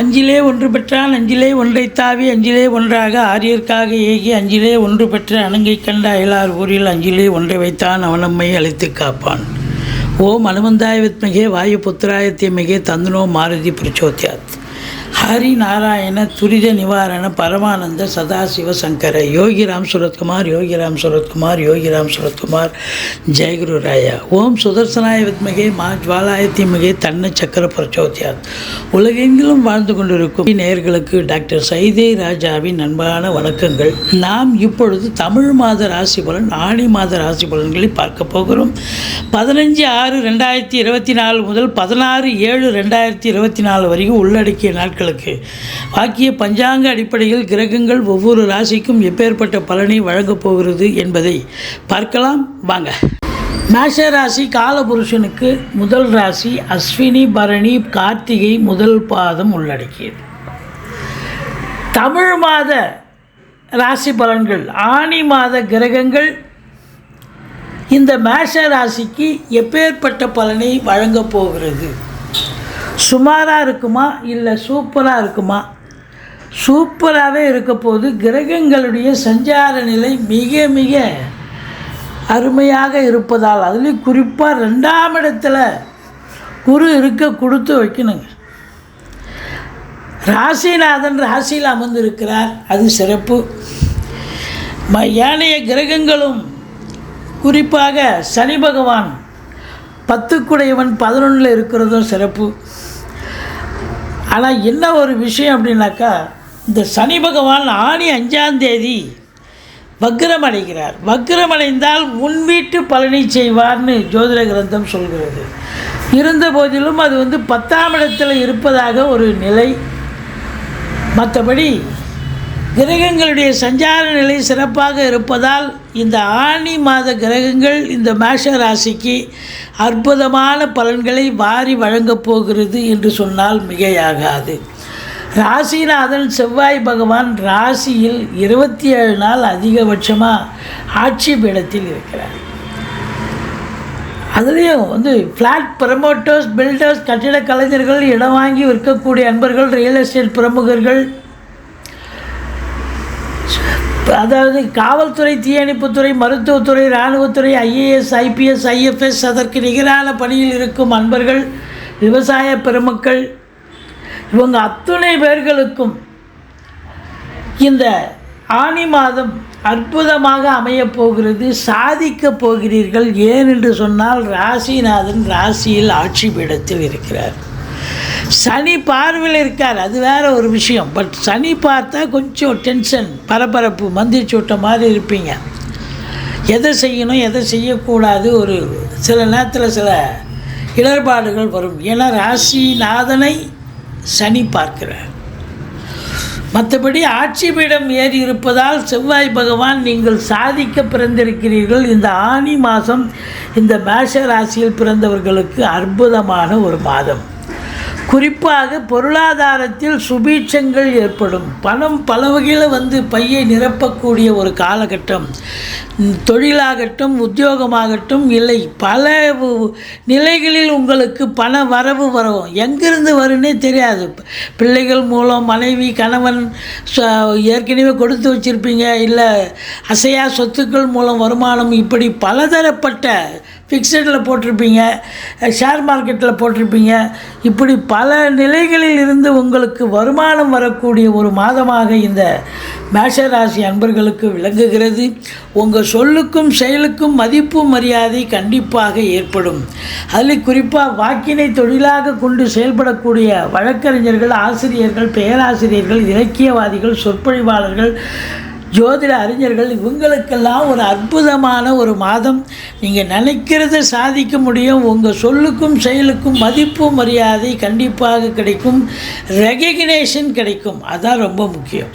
அஞ்சிலே ஒன்று பெற்றான் அஞ்சிலே ஒன்றை தாவி அஞ்சிலே ஒன்றாக ஆரியர்க்காக ஏகி அஞ்சிலே ஒன்று பெற்ற அணுங்கை கண்ட அயலார் ஊரில் அஞ்சிலே ஒன்றை வைத்தான் அவனம்மை அழைத்து காப்பான். ஓம் அனுமந்தாய வித்மகே வாயு புத்திராய தீமகே தந்தனோ மாருதி பிரச்சோத்யாத் ஹரி நாராயண துரித நிவாரண பரமானந்த சதாசிவ சங்கர. யோகிராம் சுரத்குமார் யோகிராம் சுரத்குமார் யோகிராம் சுரத்குமார். ஜெயகுரு ராயா. ஓம் சுதர்சனாய வித்மகே மா ஜுவாலாய தீமகே தன்ன சக்கர பிரச்சோத்யாத். உலகெங்கிலும் வாழ்ந்து கொண்டிருக்கும் நேர்களுக்கு டாக்டர் சைதே ராஜாவின் அன்பான வணக்கங்கள். நாம் இப்பொழுது தமிழ் மாத ராசி பலன் ஆணி மாத ராசி பலன்களை பார்க்க போகிறோம். பதினஞ்சு ஆறு ரெண்டாயிரத்தி இருபத்தி நாலு முதல் பதினாறு ஏழு ரெண்டாயிரத்தி இருபத்தி நாலு வரைக்கும் உள்ளடக்கிய நாட்கள் நாட்களுக்கு வாக்கிய பஞ்சாங்க அடிப்படையில் கிரகங்கள் ஒவ்வொரு ராசிக்கும் எப்பேற்பட்ட பலனை வழங்கப் போகிறது என்பதை பார்க்கலாம். வாங்க. மேஷ ராசி காலபுருஷனுக்கு முதல் ராசி அஸ்வினி பரணி கார்த்திகை முதல் பாதம் உள்ளடக்கியது. தமிழ் மாத ராசி பலன்கள் ஆணி மாத கிரகங்கள். இந்த மேஷ ராசிக்கு எப்பேற்பட்ட பலனை வழங்கப் போகிறது? சுமாராக இருக்குமா? இல்லை சூப்பராக இருக்குமா? சூப்பராகவே இருக்க போது கிரகங்களுடைய சஞ்சார நிலை மிக மிக அருமையாக இருப்பதால் அதுலேயும் குறிப்பாக ரெண்டாம் இடத்துல குரு இருக்க கொடுத்து வைக்கணுங்க. ராசிநாதன் ராசியில் அமர்ந்திருக்கிறார் அது சிறப்பு. ம ஏனைய கிரகங்களும் குறிப்பாக சனி பகவான் பத்துக்குடையவன் பதினொன்றில் இருக்கிறதும் சிறப்பு. ஆனால் என்ன ஒரு விஷயம் அப்படின்னாக்கா இந்த சனி பகவான் ஆணி அஞ்சாம் தேதி வக்ரம் அடைகிறார். வக்ரம் அடைந்தால் முன்வீட்டு பலனை செய்வார்னு ஜோதிட கிரந்தம் சொல்கிறது. இருந்த போதிலும் அது வந்து பத்தாம் இடத்தில் இருப்பதாக ஒரு நிலை. மற்றபடி கிரகங்களுடைய சஞ்சார நிலை சிறப்பாக இருப்பதால் இந்த ஆணி மாத கிரகங்கள் இந்த மேஷ ராசிக்கு அற்புதமான பலன்களை வாரி வழங்கப் போகிறது என்று சொன்னால் மிகையாகாது. ராசிநாதன் செவ்வாய் பகவான் ராசியில் இருபத்தி ஏழு நாள் அதிகபட்சமாக ஆட்சி பீடத்தில் இருக்கிறார். அதுலேயும் வந்து ஃப்ளாட் ப்ரமோட்டர்ஸ் பில்டர்ஸ் கட்டிட கலைஞர்கள் இடம் வாங்கி விற்கக்கூடிய அன்பர்கள் ரியல் எஸ்டேட் பிரமுகர்கள் அதாவது காவல்துறை தீயணைப்புத்துறை மருத்துவத்துறை இராணுவத்துறை ஐஏஎஸ் ஐபிஎஸ் ஐஎஃப்எஸ் அதற்கு நிகரான பணியில் இருக்கும் அன்பர்கள் விவசாய பெருமக்கள் இவங்க அத்துணை பேர்களுக்கும் இந்த ஆனி மாதம் அற்புதமாக அமையப் போகிறது சாதிக்கப் போகிறீர்கள் ஏன் என்று சொன்னால் ராசிநாதன் ராசியில் ஆட்சி பீடத்தில் இருக்கிறார். சனி பார்வையில் இருக்கார் அது வேற ஒரு விஷயம். பட் சனி பார்த்தா கொஞ்சம் டென்ஷன் பரபரப்பு மந்திரிச்சூட்ட மாதிரி இருப்பீங்க. எதை செய்யணும் எதை செய்யக்கூடாது ஒரு சில நேரத்தில் சில இடர்பாடுகள் வரும். ஏன்னா ராசிநாதனை சனி பார்க்கிறார். மற்றபடி ஆட்சி பீடம் ஏறி இருப்பதால் செவ்வாய் பகவான் நீங்கள் சாதிக்க பிறந்திருக்கிறீர்கள். இந்த ஆனி மாதம் இந்த மேஷ ராசியில் பிறந்தவர்களுக்கு அற்புதமான ஒரு மாதம். குறிப்பாக பொருளாதாரத்தில் சுபீட்சங்கள் ஏற்படும். பணம் பல வகையில் வந்து பையை நிரப்பக்கூடிய ஒரு காலகட்டம். தொழிலாகட்டும் உத்தியோகமாகட்டும் இல்லை. பல நிலைகளில் உங்களுக்கு பண வரவு வரும். எங்கிருந்து வரும்னே தெரியாது. பிள்ளைகள் மூலம் மனைவி கணவன் ச- ஏற்கனவே கொடுத்து வச்சுருப்பீங்க. இல்லை அசையா சொத்துக்கள் மூலம் வருமானம் இப்படி பலதரப்பட்ட ஃபிக்ஸடில் போட்டிருப்பீங்க ஷேர் மார்க்கெட்டில் போட்டிருப்பீங்க. இப்படி பல நிலைகளில் இருந்து உங்களுக்கு வருமானம் வரக்கூடிய ஒரு மாதமாக இந்த மேஷராசி அன்பர்களுக்கு விளங்குகிறது. உங்கள் சொல்லுக்கும் செயலுக்கும் மதிப்பு மரியாதை கண்டிப்பாக ஏற்படும். அதில் குறிப்பாக வாக்கினை தொழிலாக கொண்டு செயல்படக்கூடிய வழக்கறிஞர்கள் ஆசிரியர்கள் பேராசிரியர்கள் இலக்கியவாதிகள் சொற்பொழிவாளர்கள் ஜோதிட அறிஞர்கள் இவங்களுக்கெல்லாம் ஒரு அற்புதமான ஒரு மாதம். நீங்கள் நினைக்கிறத சாதிக்க முடியும். உங்கள் சொல்லுக்கும் செயலுக்கும் மதிப்பு மரியாதை கண்டிப்பாக கிடைக்கும். ரெகக்னேஷன் கிடைக்கும். அதான் ரொம்ப முக்கியம்.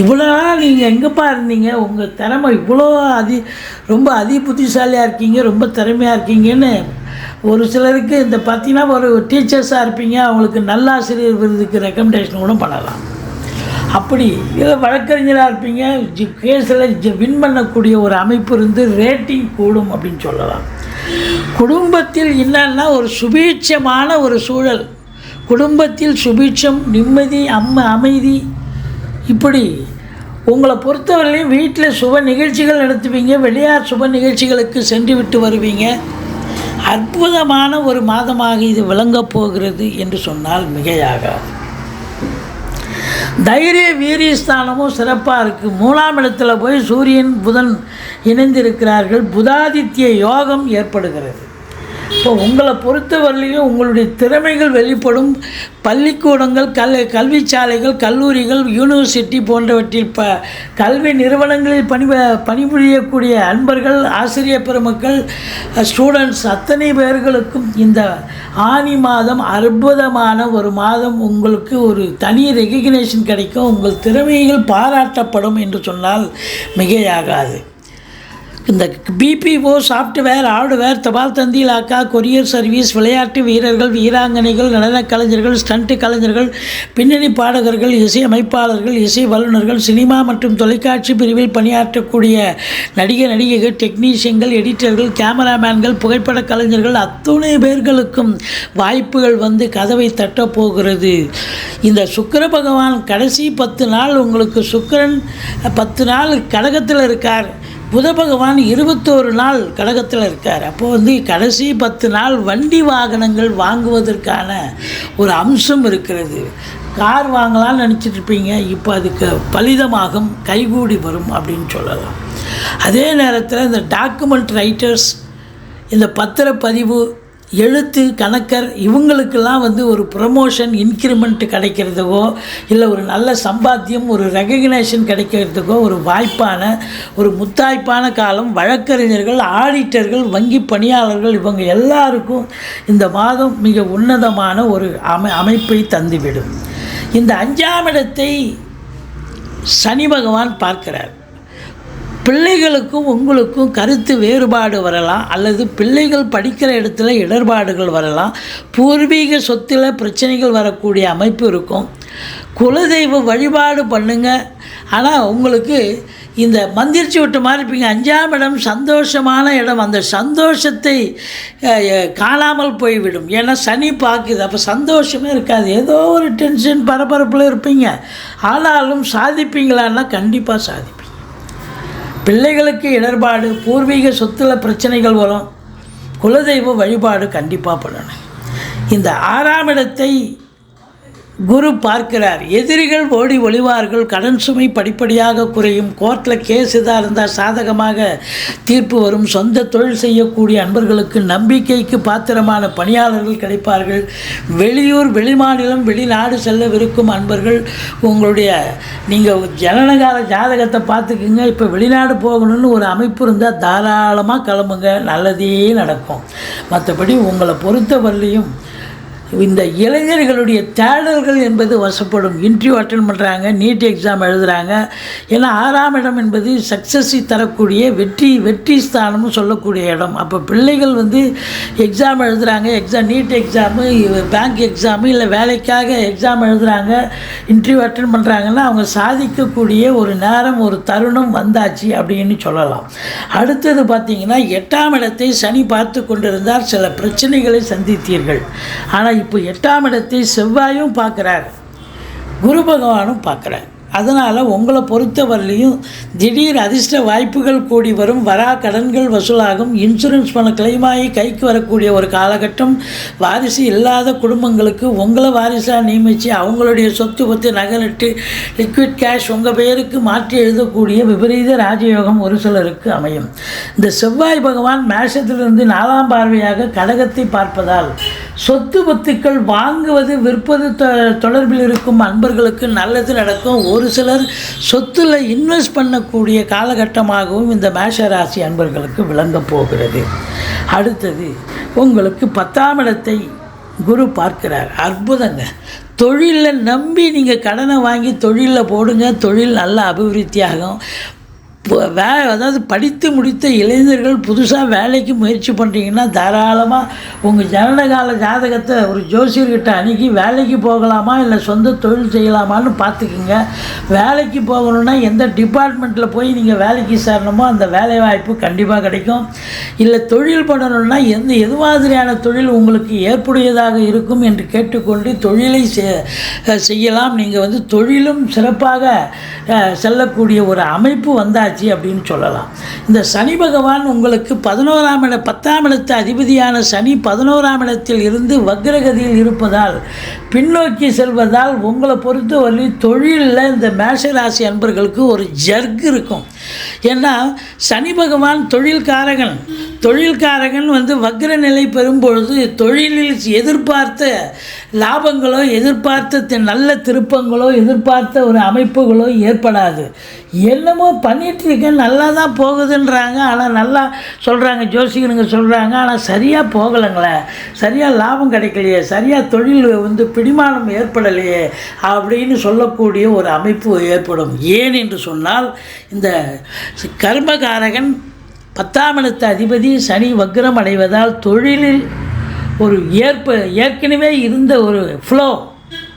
இவ்வளோ நாள் நீங்கள் எங்கேப்பா இருந்தீங்க? உங்கள் திறமை இவ்வளோ அதி ரொம்ப அதி புத்திசாலியாக இருக்கீங்க ரொம்ப திறமையாக இருக்கீங்கன்னு. ஒரு சிலருக்கு இந்த பார்த்தீங்கன்னா ஒரு டீச்சர்ஸாக இருப்பீங்க. அவங்களுக்கு நல்லாசிரியர் விருதுக்கு ரெக்கமெண்டேஷன் கூட பண்ணலாம். அப்படி இதை வழக்கறிஞராக இருப்பீங்க. கேஸில் வின் பண்ணக்கூடிய ஒரு அமைப்பு இருந்து ரேட்டிங் கூடும் அப்படின்னு சொல்லலாம். குடும்பத்தில் என்னன்னா ஒரு சுபீட்சமான ஒரு சூழல். குடும்பத்தில் சுபீட்சம் நிம்மதி அம்ம அமைதி. இப்படி உங்களை பொறுத்தவரையிலையும் வீட்டில் சுப நிகழ்ச்சிகள் நடத்துவீங்க. வெளியார் சுப நிகழ்ச்சிகளுக்கு சென்று விட்டு வருவீங்க. அற்புதமான ஒரு மாதமாக இது விளங்கப் போகிறது என்று சொன்னால் மிகையாகாது. தைரிய வீரியஸ்தானமும் சிறப்பாக இருக்குது மூணாம் இடத்துல போய் சூரியன் புதன் இணைந்திருக்கிறார்கள். புதாதித்ய யோகம் ஏற்படுகிறது. இப்போ உங்களை பொறுத்தவரையிலையும் உங்களுடைய திறமைகள் வெளிப்படும். பள்ளிக்கூடங்கள் கல் கல்விச்சாலைகள் கல்லூரிகள் யூனிவர்சிட்டி போன்றவற்றில் ப கல்வி நிறுவனங்களில் பணி பணிபுரியக்கூடிய அன்பர்கள் ஆசிரியர் பெருமக்கள் ஸ்டூடெண்ட்ஸ் அத்தனை பேர்களுக்கும் இந்த ஆனி மாதம் அற்புதமான ஒரு மாதம் உங்களுக்கு ஒரு தனி ரெகக்னேஷன் கிடைக்கும். உங்கள் திறமைகள் பாராட்டப்படும் என்று சொன்னால் மிகையாகாது. இந்த பிபிஓ சாஃப்ட்வேர் ஹார்டுவேர் தபால் தந்தி இலாக்கா கொரியர் சர்வீஸ் விளையாட்டு வீரர்கள் வீராங்கனைகள் நடனக் கலைஞர்கள் ஸ்டண்ட் கலைஞர்கள் பின்னணி பாடகர்கள் இசை அமைப்பாளர்கள் இசை வல்லுநர்கள் சினிமா மற்றும் தொலைக்காட்சி பிரிவில் பணியாற்றக்கூடிய நடிகர் நடிகைகள் டெக்னீஷியன்கள் எடிட்டர்கள் கேமராமேன்கள் புகைப்பட கலைஞர்கள் அத்துணை பேர்களுக்கும் வாய்ப்புகள் வந்து கதவை தட்டப் போகிறது. இந்த சுக்கர பகவான் கடைசி பத்து நாள் உங்களுக்கு சுக்கரன் பத்து நாள் கடகத்தில் இருக்கார். புத பகவான் இருபத்தோரு நாள் கடகத்தில் இருக்கார். அப்போது வந்து கடைசி பத்து நாள் வண்டி வாகனங்கள் வாங்குவதற்கான ஒரு அம்சம் இருக்கிறது. கார் வாங்கலாம்னு நினச்சிட்டு இருப்பீங்க. இப்போ அதுக்கு பலிதமாகும் கைகூடி வரும் அப்படின்னு சொல்லலாம். அதே நேரத்தில் இந்த டாக்குமெண்ட் ரைட்டர்ஸ் இந்த பத்திரப்பதிவு எழுத்து கணக்கர் இவங்களுக்கெல்லாம் வந்து ஒரு ப்ரமோஷன் இன்க்ரிமெண்ட் கிடைக்கிறதுக்கோ இல்லை ஒரு நல்ல சம்பாத்தியம் ஒரு ரெகக்னேஷன் கிடைக்கிறதுக்கோ ஒரு வாய்ப்பான ஒரு முத்தாய்ப்பான காலம் வழக்கறிஞர்கள் ஆடிட்டர்கள் வங்கி பணியாளர்கள் இவங்க எல்லாருக்கும் இந்த மாதம் மிக உன்னதமான ஒரு அமை அமைப்பை தந்துவிடும். இந்த அஞ்சாம் இடத்தை சனி பகவான் பார்க்கிறார். பிள்ளைகளுக்கும் உங்களுக்கும் கருத்து வேறுபாடு வரலாம் அல்லது பிள்ளைகள் படிக்கிற இடத்துல இடர்பாடுகள் வரலாம். பூர்வீக சொத்தில் பிரச்சனைகள் வரக்கூடிய அமைப்பு இருக்கும். குலதெய்வ வழிபாடு பண்ணுங்க. ஆனால் உங்களுக்கு இந்த மந்திரிச்சு விட்டு மாதிரி இருப்பீங்க. அஞ்சாம் இடம் சந்தோஷமான இடம். அந்த சந்தோஷத்தை காணாமல் போய்விடும். ஏன்னா சனி பார்க்குது அப்போ சந்தோஷமே இருக்காது. ஏதோ ஒரு டென்ஷன் பரபரப்பில் இருப்பீங்க. ஆனாலும் சாதிப்பீங்களான்னா கண்டிப்பாக சாதிப்பீங்க பிள்ளைகளுக்கு இடர்பாடு பூர்வீக சொத்துல பிரச்சனைகள் வரும். குலதெய்வ வழிபாடு கண்டிப்பாக பண்ணணும். இந்த ஆறாம் இடத்தை குரு பார்க்கிறார். எதிரிகள் ஓடி ஒளிவார்கள். கடன் சுமை படிப்படியாக குறையும். கோர்ட்டில் கேஸ் இதாக இருந்தால் சாதகமாக தீர்ப்பு வரும். சொந்த தொழில் செய்யக்கூடிய அன்பர்களுக்கு நம்பிக்கைக்கு பாத்திரமான பணியாளர்கள் கிடைப்பார்கள். வெளியூர் வெளிமாநிலம் வெளிநாடு செல்லவிருக்கும் அன்பர்கள் உங்களுடைய நீங்கள் ஜனனகால ஜாதகத்தை பார்த்துக்குங்க. இப்போ வெளிநாடு போகணும்னு ஒரு அமைப்பு இருந்தால் தாராளமாக கிளம்புங்க. நல்லதே நடக்கும். மற்றபடி உங்களை பொறுத்தவரையிலையும் இந்த இளைஞர்களுடைய தேடல்கள் என்பது வசப்படும். இன்டர்வியூ அட்டன் பண்ணுறாங்க நீட் எக்ஸாம் எழுதுகிறாங்க ஏன்னா ஆறாம் இடம் என்பது சக்ஸஸை தரக்கூடிய வெற்றி வெற்றி ஸ்தானம்னு சொல்லக்கூடிய இடம். அப்போ பிள்ளைகள் வந்து எக்ஸாம் எழுதுகிறாங்க exam NEET exam bank exam இல்லை வேலைக்காக எக்ஸாம் எழுதுகிறாங்க இன்டர்வியூ அட்டன் பண்ணுறாங்கன்னா அவங்க சாதிக்கக்கூடிய ஒரு நேரம் ஒரு தருணம் வந்தாச்சு அப்படின்னு சொல்லலாம். அடுத்தது பார்த்தீங்கன்னா எட்டாம் இடத்தை சனி பார்த்து கொண்டிருந்தால் சில பிரச்சனைகளை சந்தித்தீர்கள். ஆனால் இப்போ எட்டாம் இடத்தை செவ்வாயும் பார்க்குறார். குரு பகவானும் பார்க்குறார். அதனால் உங்களை பொறுத்தவரையிலையும் திடீர் அதிர்ஷ்ட வாய்ப்புகள் கூடி வரும். வரா கடன்கள் வசூலாகும். இன்சூரன்ஸ் பணம் கிளைமாகி கைக்கு வரக்கூடிய ஒரு காலகட்டம். வாரிசு இல்லாத குடும்பங்களுக்கு உங்களை வாரிசாக நியமித்து அவங்களுடைய சொத்து பொத்து நகலிட்டு லிக்விட் கேஷ் உங்கள் பெயருக்கு மாற்றி எழுதக்கூடிய விபரீத ராஜயோகம் ஒரு சிலருக்கு அமையும். இந்த செவ்வாய் பகவான் மேஷத்திலிருந்து நாலாம் பார்வையாக கடகத்தை பார்ப்பதால் சொத்து பத்துக்கள் வாங்குவது விற்பது தொ- தொடர்பில் இருக்கும் அன்பர்களுக்கு நல்லது நடக்கும். ஒரு சிலர் சொத்துல இன்வெஸ்ட் பண்ணக்கூடிய காலகட்டமாகவும் இந்த மேஷ ராசி அன்பர்களுக்கு விளங்கப் போகிறது. அடுத்தது உங்களுக்கு பத்தாம் இடத்தை குரு பார்க்கிறார். அற்புதங்க. தொழிலில் நம்பி நீங்கள் கடனை வாங்கி தொழிலில் போடுங்க. தொழில் நல்லா அபிவிருத்தியாகும். வே அதாவது படித்து முடித்த இளைஞர்கள் புதுசாக வேலைக்கு முயற்சி பண்ணுறீங்கன்னா தாராளமாக உங்கள் ஜனனகால ஜாதகத்தை ஒரு ஜோசியர்கிட்ட அணுகி வேலைக்கு போகலாமா இல்லை சொந்த தொழில் செய்யலாமான்னு பார்த்துக்குங்க. வேலைக்கு போகணுன்னா எந்த டிபார்ட்மெண்ட்டில் போய் நீங்கள் வேலைக்கு சேரணுமோ அந்த வேலை வாய்ப்பு கண்டிப்பாக கிடைக்கும். இல்லை தொழில் பண்ணணும்னா எந்த எது மாதிரியான தொழில் உங்களுக்கு ஏற்புடையதாக இருக்கும் என்று கேட்டுக்கொண்டு தொழிலை செ- செய்யலாம். நீங்கள் வந்து தொழிலும் சிறப்பாக செல்லக்கூடிய ஒரு அமைப்பு வந்தாச்சு அப்படின்னு சொல்லலாம். இந்த சனி பகவான் உங்களுக்கு பதினோராம் இட பத்தாம் இடத்து அதிபதியான சனி பதினோராம் இடத்தில் இருந்து வக்ரகதியில் இருப்பதால் பின்னோக்கி செல்வதால் உங்களை பொறுத்தவரை தொழிலில் இந்த மேஷராசி அன்பர்களுக்கு ஒரு ஜர்க் இருக்கும். ஏன்னா சனி பகவான் தொழில்காரகன். தொழில்காரகன் வந்து வக்ர நிலை பெறும்பொழுது தொழிலில் எதிர்பார்த்த லாபங்களோ எதிர்பார்த்த நல்ல திருப்பங்களோ எதிர்பார்த்த ஒரு அமைப்புகளோ ஏற்படாது. என்னமோ பண்ணிட்டு இருக்கேன் நல்லா தான் போகுதுன்றாங்க. ஆனால் நல்லா சொல்கிறாங்க ஜோசிகனுங்க சொல்கிறாங்க ஆனால் சரியாக போகலைங்களே. சரியாக லாபம் கிடைக்கலையே. சரியாக தொழில் வந்து பிடிமானம் ஏற்படலையே அப்படின்னு சொல்லக்கூடிய ஒரு அமைப்பு ஏற்படும். ஏன் என்று சொன்னால் இந்த கர்மகாரகன் பத்தாம் இடத்த அதிபதி சனி வக்ரம் அடைவதால் தொழிலில் ஒரு ஏற்ப ஏற்கனவே இருந்த ஒரு ஃப்ளோ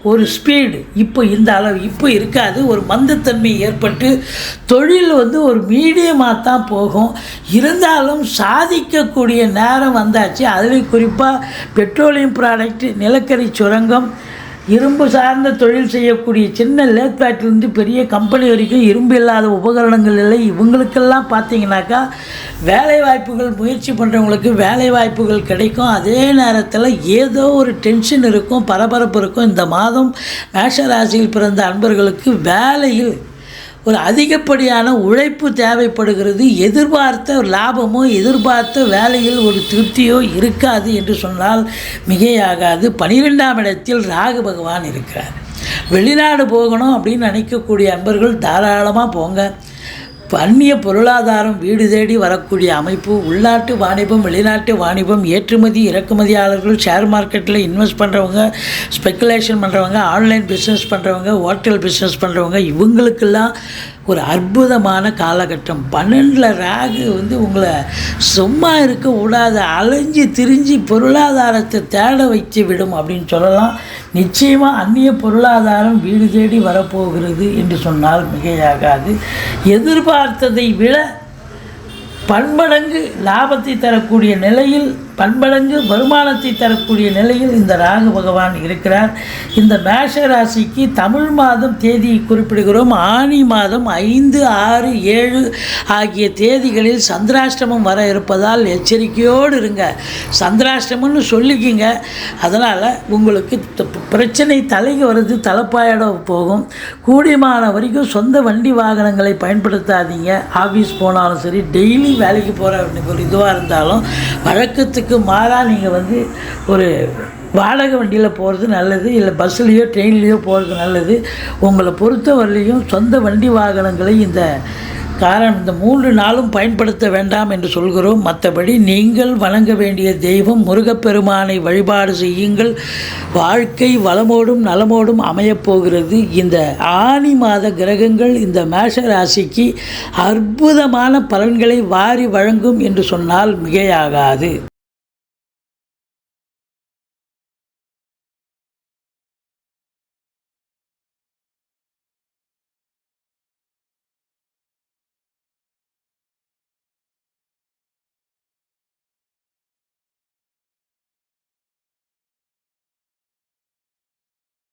ஒரு ஸ்பீடு இப்போ இந்த அளவு இப்போ இருக்காது. ஒரு மந்தத்தன்மை ஏற்பட்டு தொழில் வந்து ஒரு மீடியமாக தான் போகும். இருந்தாலும் சாதிக்கக்கூடிய நேரம் வந்தாச்சு. அதுலேயும் குறிப்பாக பெட்ரோலியம் ப்ராடக்ட் நிலக்கரி சுரங்கம் இரும்பு சார்ந்த தொழில் செய்யக்கூடிய சின்ன லேத் ஃபேக்ட்ரிலேருந்து பெரிய கம்பெனி வரைக்கும் இரும்பு இல்லாத உபகரணங்கள் இல்லை. இவங்களுக்கெல்லாம் பார்த்தீங்கன்னாக்கா வேலை வாய்ப்புகள் முயற்சி பண்ணுறவங்களுக்கு வேலை வாய்ப்புகள் கிடைக்கும். அதே நேரத்தில் ஏதோ ஒரு டென்ஷன் இருக்கும் பரபரப்பு இருக்கும். இந்த மாதம் மேஷ ராசியில் பிறந்த அன்பர்களுக்கு வேலையில் ஒரு அதிகப்படியான உழைப்பு தேவைப்படுகிறது. எதிர்பார்த்த லாபமோ எதிர்பார்த்த வேலையில் ஒரு திருப்தியோ இருக்காது என்று சொன்னால் மிகையாகாது. பனிரெண்டாம் இடத்தில் ராகு பகவான் இருக்கிறார். வெளிநாடு போகணும் அப்படின்னு நினைக்கக்கூடிய அன்பர்கள் தாராளமாக போங்க. அந்நிய பொருளாதாரம் வீடு தேடி வரக்கூடிய அமைப்பு உள்நாட்டு வாணிபம் வெளிநாட்டு வாணிபம் ஏற்றுமதி இறக்குமதியாளர்கள் ஷேர் மார்க்கெட்டில் இன்வெஸ்ட் பண்ணுறவங்க ஸ்பெக்குலேஷன் பண்ணுறவங்க ஆன்லைன் பிஸ்னஸ் பண்ணுறவங்க ஹோட்டல் பிஸ்னஸ் பண்ணுறவங்க இவங்களுக்கெல்லாம் ஒரு அற்புதமான காலகட்டம். பன்னெண்டில் ராகு வந்து உங்களை சும்மா இருக்க விடாத அலைஞ்சு திரிஞ்சு பொருளாதாரத்தை தேட வைத்து விடும் அப்படின்னு சொல்லலாம். நிச்சயமாக அந்நிய பொருளாதாரம் வீடு தேடி வரப்போகிறது என்று சொன்னால் மிகையாகாது. எதிர்பார்த்ததை விட பன்மடங்கு லாபத்தை தரக்கூடிய நிலையில் பண்படங்கு வருமானத்தை தரக்கூடிய நிலையில் இந்த ராகு பகவான் இருக்கிறார். இந்த மேஷ ராசிக்கு தமிழ் மாதம் தேதியை குறிப்பிடுகிறோம். ஆனி மாதம் ஐந்து ஆறு ஏழு ஆகிய தேதிகளில் சந்திராஷ்டமம் வர இருப்பதால் எச்சரிக்கையோடு இருங்க. சந்திராஷ்டமம்னு சொல்லிக்கிங்க. அதனால் உங்களுக்கு பிரச்சனை தலைக்கு வருது தலைப்பாயிட போகும். கூடியமான வரைக்கும் சொந்த வண்டி வாகனங்களை பயன்படுத்தாதீங்க. ஆஃபீஸ் போனாலும் சரி டெய்லி வேலைக்கு போகிற ஒரு இதுவாக இருந்தாலும் வழக்கத்துக்கு மாறாக நீங்கள் வந்து ஒரு வாடகை வண்டியில் போகிறது நல்லது இல்லை பஸ்ஸுலேயோ ட்ரெயின்லேயோ போகிறது நல்லது. உங்களை பொறுத்தவரையிலையும் சொந்த வண்டி வாகனங்களை இந்த காரணம் இந்த மூன்று நாளும் பயன்படுத்த வேண்டாம் என்று சொல்கிறோம். மற்றபடி நீங்கள் வணங்க வேண்டிய தெய்வம் முருகப்பெருமானை வழிபாடு செய்யுங்கள். வாழ்க்கை வளமோடும் நலமோடும் அமையப்போகிறது இந்த ஆனி மாத கிரகங்கள் இந்த மேஷ ராசிக்கு அற்புதமான பலன்களை வாரி வழங்கும் என்று சொன்னால் மிகையாகாது.